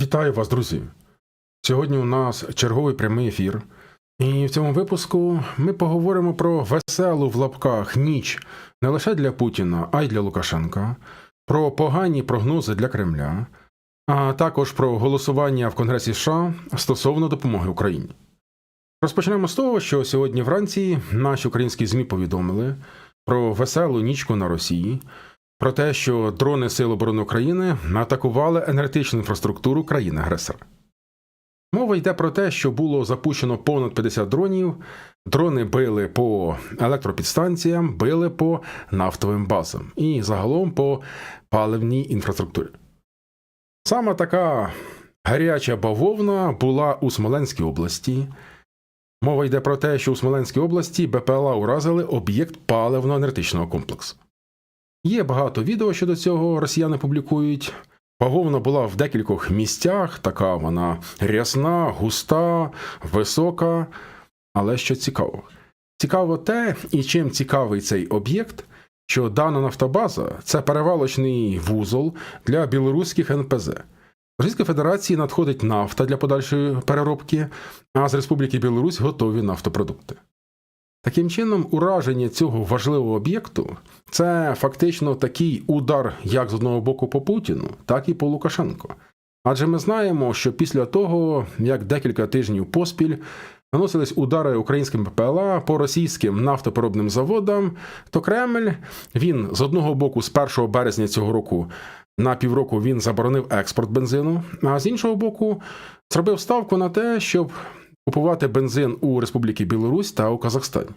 Вітаю вас, друзі! Сьогодні у нас черговий прямий ефір, і в цьому випуску ми поговоримо про веселу в лапках ніч не лише для Путіна, а й для Лукашенка, про погані прогнози для Кремля, а також про голосування в Конгресі США стосовно допомоги Україні. Розпочнемо з того, що сьогодні вранці наші українські ЗМІ повідомили про веселу нічку на Росії, про те, що дрони Сил оборони України атакували енергетичну інфраструктуру країни-агресора. Мова йде про те, що було запущено понад 50 дронів. Дрони били по електропідстанціям, били по нафтовим базам і загалом по паливній інфраструктурі. Саме така гаряча бавовна була у Смоленській області. Мова йде про те, що у Смоленській області БПЛА уразили об'єкт паливно-енергетичного комплексу. Є багато відео щодо цього, росіяни публікують. Бавовна була в декількох місцях, така вона рясна, густа, висока. Але що цікаво? Цікаво те, і чим цікавий цей об'єкт, що дана нафтобаза це перевалочний вузол для білоруських НПЗ. Російської Федерації надходить нафта для подальшої переробки, а з Республіки Білорусь готові нафтопродукти. Таким чином, ураження цього важливого об'єкту це фактично такий удар як з одного боку по Путіну, так і по Лукашенку. Адже ми знаємо, що після того, як декілька тижнів поспіль наносились удари українським ППЛА по російським нафтопереробним заводам, то Кремль він з одного боку, з 1 березня цього року на півроку він заборонив експорт бензину, а з іншого боку, зробив ставку на те, щоб купувати бензин у Республіки Білорусь та у Казахстані.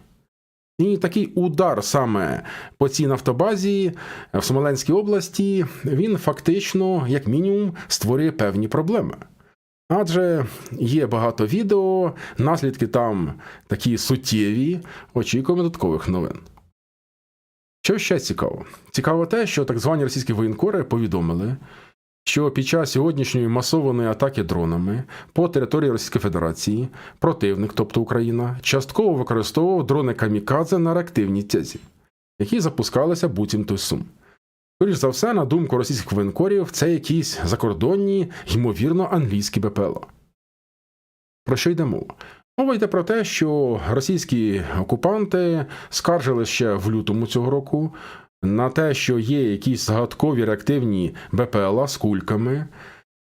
І такий удар саме по цій нафтобазі в Смоленській області він фактично, як мінімум, створює певні проблеми. Адже є багато відео, наслідки там такі суттєві, очікуємо додаткових новин. Що ще цікаво? Цікаво те, що так звані російські воєнкори повідомили, що під час сьогоднішньої масованої атаки дронами по території Російської Федерації противник, тобто Україна, частково використовував дрони камікадзе на реактивній тязі, які запускалися буцімто сум. Скоріш за все, на думку російських воєнкорів, це якісь закордонні, ймовірно, англійські БПЛА. Про що йде мова? Мова йде про те, що російські окупанти скаржили ще в лютому цього року на те, що є якісь загадкові реактивні БПЛА з кульками.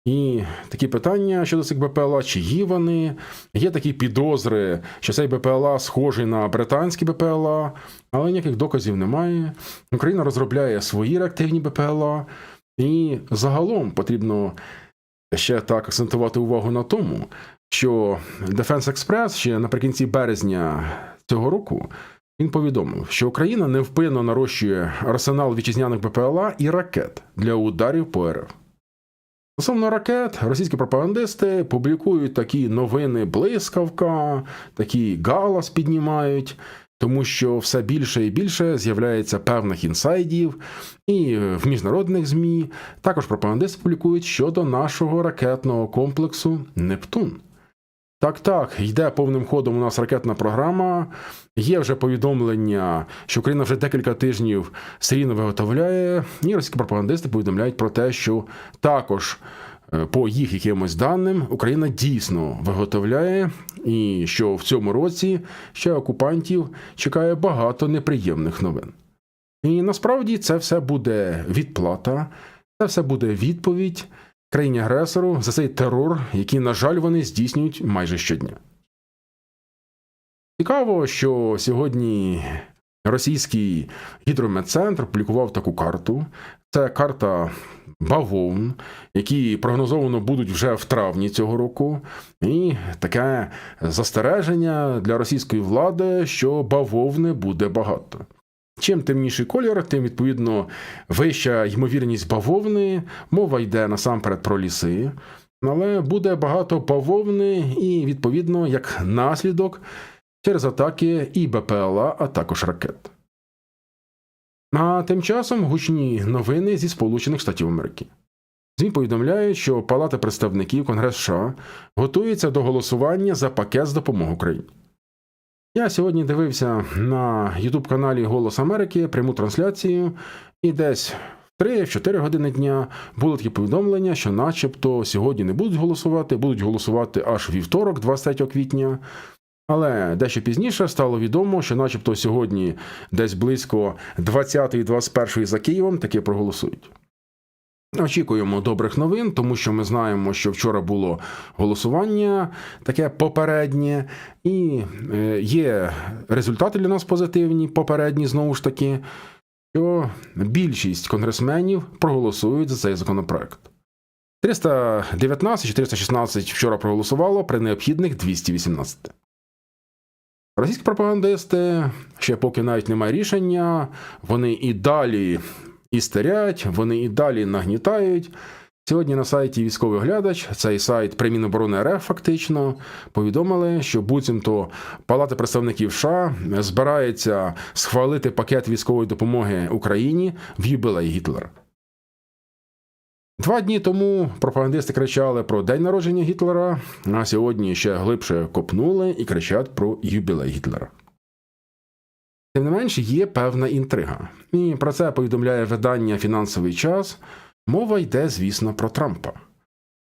І такі питання щодо цих БПЛА, чиї вони, є такі підозри, що цей БПЛА схожий на британські БПЛА, але ніяких доказів немає. Україна розробляє свої реактивні БПЛА, і загалом потрібно ще так акцентувати увагу на тому, що Defense Express ще наприкінці березня цього року він повідомив, що Україна невпинно нарощує арсенал вітчизняних БПЛА і ракет для ударів по РФ. Стосовно ракет, російські пропагандисти публікують такі новини блискавка, такі галас піднімають, тому що все більше і більше з'являється певних інсайдів, і в міжнародних ЗМІ також пропагандисти публікують щодо нашого ракетного комплексу Нептун. Так, так, йде повним ходом у нас ракетна програма. Є вже повідомлення, що Україна вже декілька тижнів серійно виготовляє, і російські пропагандисти повідомляють про те, що також е, по їх якимось даним Україна дійсно виготовляє, і що в цьому році ще окупантів чекає багато неприємних новин. І насправді це все буде відплата, це все буде відповідь країні агресору за цей терор, який, на жаль, вони здійснюють майже щодня. Цікаво, що сьогодні російський гідрометцентр публікував таку карту. Це карта бавовн, які прогнозовано будуть вже в травні цього року, і таке застереження для російської влади, що бавовни буде багато. Чим темніший колір, тим відповідно вища ймовірність бавовни. Мова йде насамперед про ліси, але буде багато бавовни, і, відповідно, як наслідок через атаки і БПЛА, а також ракет. А тим часом гучні новини зі Сполучених Штатів Америки. ЗМІ повідомляють, що Палата представників Конгрес США готується до голосування за пакет з допомоги Україні. Я сьогодні дивився на youtube каналі Голос Америки пряму трансляцію, і десь в 3-4 години дня було такі повідомлення, що начебто сьогодні не будуть голосувати, будуть голосувати аж вівторок, 23 квітня. Але дещо пізніше стало відомо, що начебто сьогодні десь близько 20-21 за Києвом таки проголосують. Очікуємо добрих новин, тому що ми знаємо, що вчора було голосування таке попереднє, і е, є результати для нас позитивні, попередні знову ж таки, що більшість конгресменів проголосують за цей законопроект. 319 чи 316 вчора проголосувало при необхідних 218. Російські пропагандисти ще поки навіть немає рішення, вони і далі істерять, вони і далі нагнітають. Сьогодні на сайті військовий оглядач, цей сайт при Міноборони РФ фактично повідомили, що буцімто Палата представників США збирається схвалити пакет військової допомоги Україні в юбилей Гітлера. Два дні тому пропагандисти кричали про день народження Гітлера, а сьогодні ще глибше копнули і кричать про юбілей Гітлера. Тим не менш, є певна інтрига. І про це повідомляє видання Фінансовий час. Мова йде, звісно, про Трампа.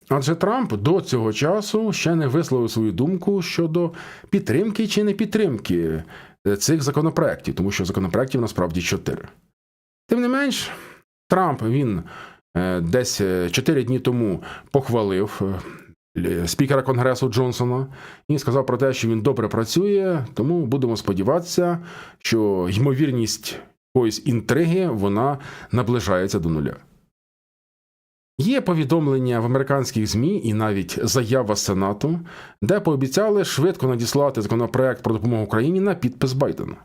Адже Трамп до цього часу ще не висловив свою думку щодо підтримки чи не підтримки цих законопроєктів, тому що законопроєктів насправді чотири. Тим не менш, Трамп він е, десь е, чотири дні тому похвалив е, спікера Конгресу Джонсона і сказав про те, що він добре працює, тому будемо сподіватися, що ймовірність якоїсь інтриги вона наближається до нуля. Є повідомлення в американських ЗМІ і навіть заява Сенату, де пообіцяли швидко надіслати законопроект про допомогу Україні на підпис Байдена.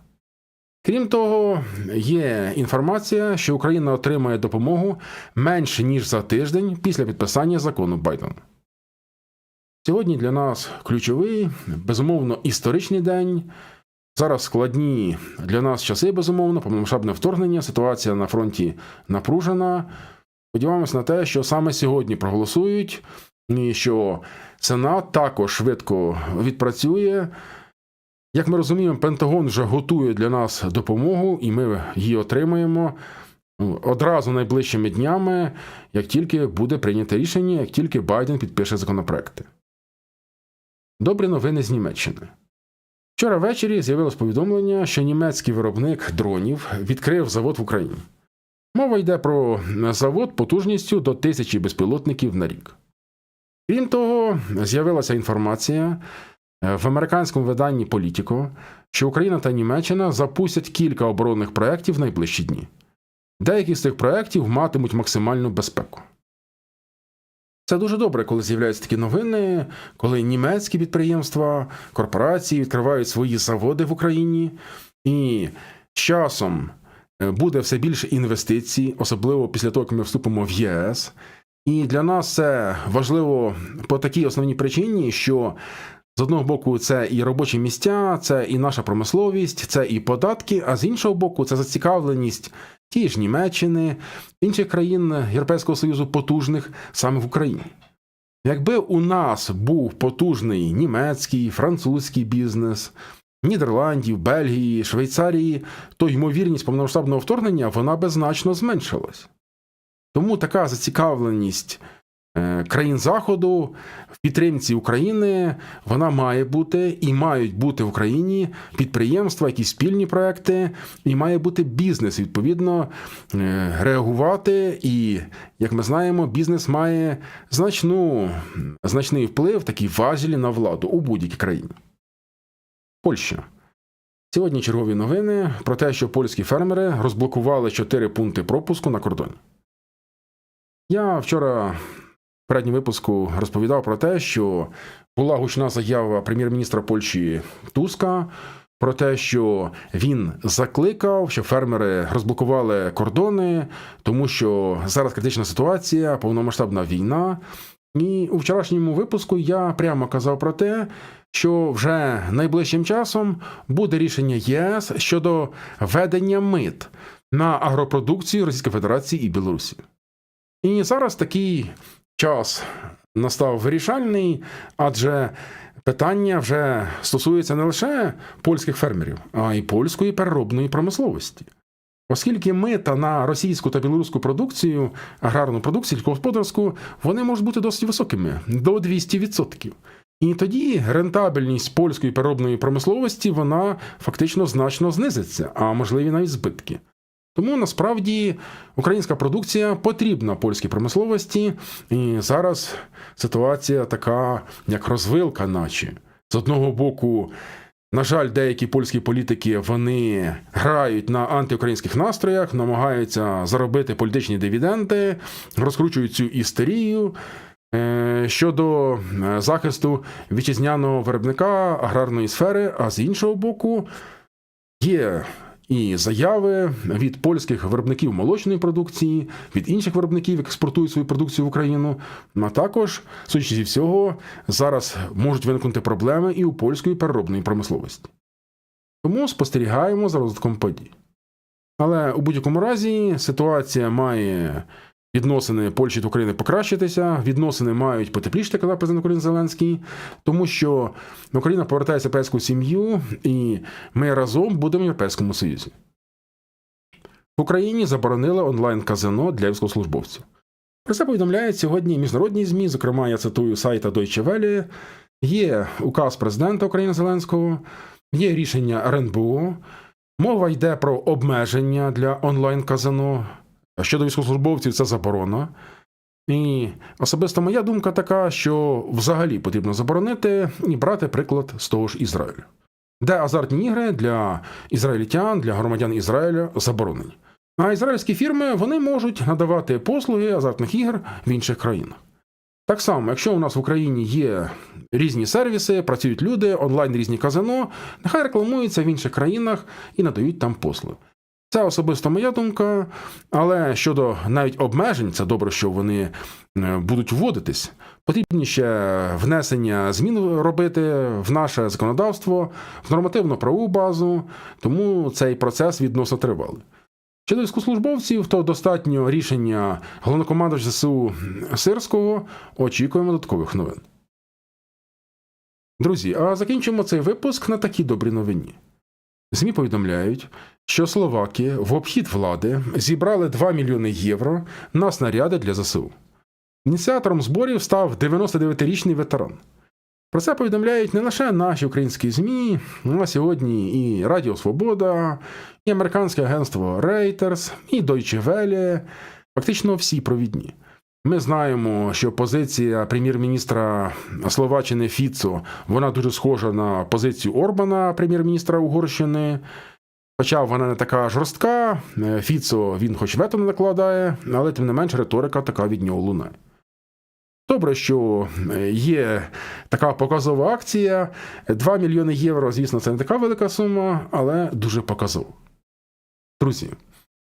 Крім того, є інформація, що Україна отримає допомогу менше ніж за тиждень після підписання закону Байдена. Сьогодні для нас ключовий, безумовно, історичний день. Зараз складні для нас часи, безумовно, повномасштабне вторгнення, ситуація на фронті напружена. Сподіваємось на те, що саме сьогодні проголосують, і що Сенат також швидко відпрацює. Як ми розуміємо, Пентагон вже готує для нас допомогу, і ми її отримаємо одразу найближчими днями, як тільки буде прийнято рішення, як тільки Байден підпише законопроекти. Добрі новини з Німеччини. Вчора ввечері з'явилось повідомлення, що німецький виробник дронів відкрив завод в Україні. Мова йде про завод потужністю до тисячі безпілотників на рік. Крім того, з'явилася інформація е, в американському виданні Політіко, що Україна та Німеччина запустять кілька оборонних проєктів в найближчі дні. Деякі з цих проєктів матимуть максимальну безпеку. Це дуже добре, коли з'являються такі новини, коли німецькі підприємства, корпорації відкривають свої заводи в Україні, і з часом е, буде все більше інвестицій, особливо після того, як ми вступимо в ЄС. І для нас це важливо по такій основній причині, що з одного боку це і робочі місця, це і наша промисловість, це і податки, а з іншого боку, це зацікавленість тієї ж Німеччини, інших країн Європейського Союзу потужних саме в Україні. Якби у нас був потужний німецький, французький бізнес, Нідерландів, Бельгії, Швейцарії, то ймовірність повномасштабного вторгнення вона би значно зменшилась. Тому така зацікавленість країн Заходу в підтримці України вона має бути і мають бути в Україні підприємства, якісь спільні проекти, і має бути бізнес відповідно е, реагувати. І як ми знаємо, бізнес має значну, значний вплив, такий важілі на владу у будь-якій країні. Польща. Сьогодні чергові новини про те, що польські фермери розблокували 4 пункти пропуску на кордоні. Я вчора передньому випуску розповідав про те, що була гучна заява прем'єр-міністра Польщі Туска про те, що він закликав, щоб фермери розблокували кордони, тому що зараз критична ситуація, повномасштабна війна. І у вчорашньому випуску я прямо казав про те, що вже найближчим часом буде рішення ЄС щодо ведення мит на агропродукцію Російської Федерації і Білорусі. І зараз такий час настав вирішальний, адже питання вже стосується не лише польських фермерів, а й польської переробної промисловості. Оскільки мита на російську та білоруську продукцію, аграрну продукцію, сільськогосподарську, вони можуть бути досить високими до 200%. І тоді рентабельність польської переробної промисловості вона фактично значно знизиться, а можливі навіть збитки. Тому насправді українська продукція потрібна польській промисловості, і зараз ситуація така, як розвилка, наче з одного боку. На жаль, деякі польські політики вони грають на антиукраїнських настроях, намагаються заробити політичні дивіденди, розкручують цю істерію е, щодо е, захисту вітчизняного виробника аграрної сфери. А з іншого боку, є і заяви від польських виробників молочної продукції, від інших виробників, які експортують свою продукцію в Україну. А також, судячи зі всього, зараз можуть виникнути проблеми і у польської переробної промисловості. Тому спостерігаємо за розвитком подій. Але у будь-якому разі ситуація має відносини Польщі та України покращитися, відносини мають потеплішити, казав президент України Зеленський, тому що Україна повертається в європейську сім'ю, і ми разом будемо в Європейському Союзі. В Україні заборонили онлайн-казино для військовослужбовців. Про це повідомляють сьогодні міжнародні ЗМІ, зокрема, я цитую сайта Deutsche Welle, є указ президента України Зеленського, є рішення РНБО, мова йде про обмеження для онлайн-казино. Щодо військовослужбовців, це заборона. І особисто моя думка така, що взагалі потрібно заборонити і брати приклад з того ж Ізраїлю, де азартні ігри для ізраїльтян, для громадян Ізраїля заборонені. А ізраїльські фірми вони можуть надавати послуги азартних ігор в інших країнах. Так само, якщо у нас в Україні є різні сервіси, працюють люди, онлайн різні казино, нехай рекламуються в інших країнах і надають там послуги. Це особисто моя думка, але щодо навіть обмежень, це добре, що вони е, будуть вводитись. Потрібні ще внесення змін робити в наше законодавство, в нормативну правову базу, тому цей процес відносно тривалий. Щодо військовослужбовців, то достатньо рішення головнокомандувача ЗСУ Сирського. Очікуємо додаткових новин. Друзі, а закінчимо цей випуск на такій добрій новині. ЗМІ повідомляють, що словаки в обхід влади зібрали 2 мільйони євро на снаряди для ЗСУ. Ініціатором зборів став 99-річний ветеран. Про це повідомляють не лише наші українські ЗМІ, а сьогодні і Радіо Свобода, і американське агентство Reuters, і Deutsche Welle, фактично всі провідні. Ми знаємо, що позиція прем'єр-міністра Словаччини Фіцо вона дуже схожа на позицію Орбана, прем'єр-міністра Угорщини. Хоча вона не така жорстка, Фіцо він хоч вето не накладає, але тим не менш риторика така від нього лунає. Добре, що є така показова акція. 2 мільйони євро, звісно, це не така велика сума, але дуже показова. Друзі,